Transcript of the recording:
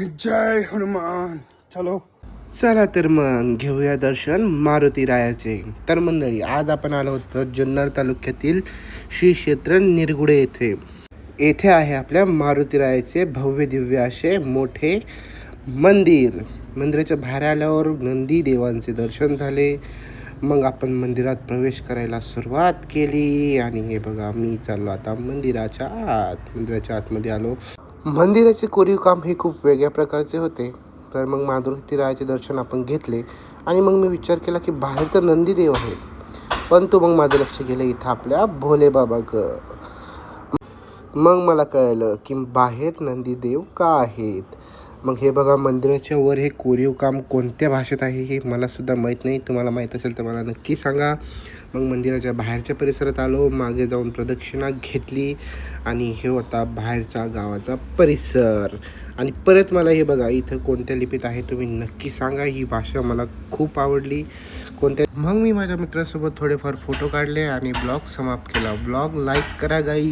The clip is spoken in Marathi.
जय हनुमान. चलो. चला तर मग घेऊया दर्शन मारुती रायाचे. तर मंडळी आज आपण आलो होतो जुन्नर तालुक्यातील श्री क्षेत्र निरगुडे येथे. येथे आहे आपल्या मारुती रायाचे भव्य दिव्य असे मोठे मंदिर. मंदिराच्या बाहेर आल्यावर नंदी देवांचे दर्शन झाले. मग आपण मंदिरात प्रवेश करायला सुरुवात केली. आणि हे बघा मी चाललो आता मंदिराच्या आत. मंदिराच्या आतमध्ये आलो. मंदिराचे कोरीव काम हे खूप वेगळ्या प्रकारचे होते. तर मग माधुरी रायाचे दर्शन आपण घेतले आणि मग मी विचार केला की बाहेर तर नंदीदेव आहेत. पण तो मग माझं लक्ष गेलं इथं आपल्या भोले बाबा ग मग मला कळलं की बाहेर नंदीदेव का आहेत? मग हे बघा मंदिराच्या वर हे कोरीव काम कोणत्या भाषेत आहे हे मला सुद्धा माहीत नाही. तुम्हाला माहीत असेल तर मला नक्की सांगा. मग मंदिराच्या बाहेरच्या परिसरात आलो मागे जाऊन प्रदक्षिणा घेतली आणि हे होता बाहेरचा गावाचा परिसर. आणि परत मला हे बघा इथं कोणत्या लिपीत आहे तुम्ही नक्की सांगा. ही भाषा मला खूप आवडली. कोणत्या मग मी माझ्या मित्रासोबत थोडेफार फोटो काढले आणि ब्लॉग समाप्त केला. ब्लॉग लाईक करा गाई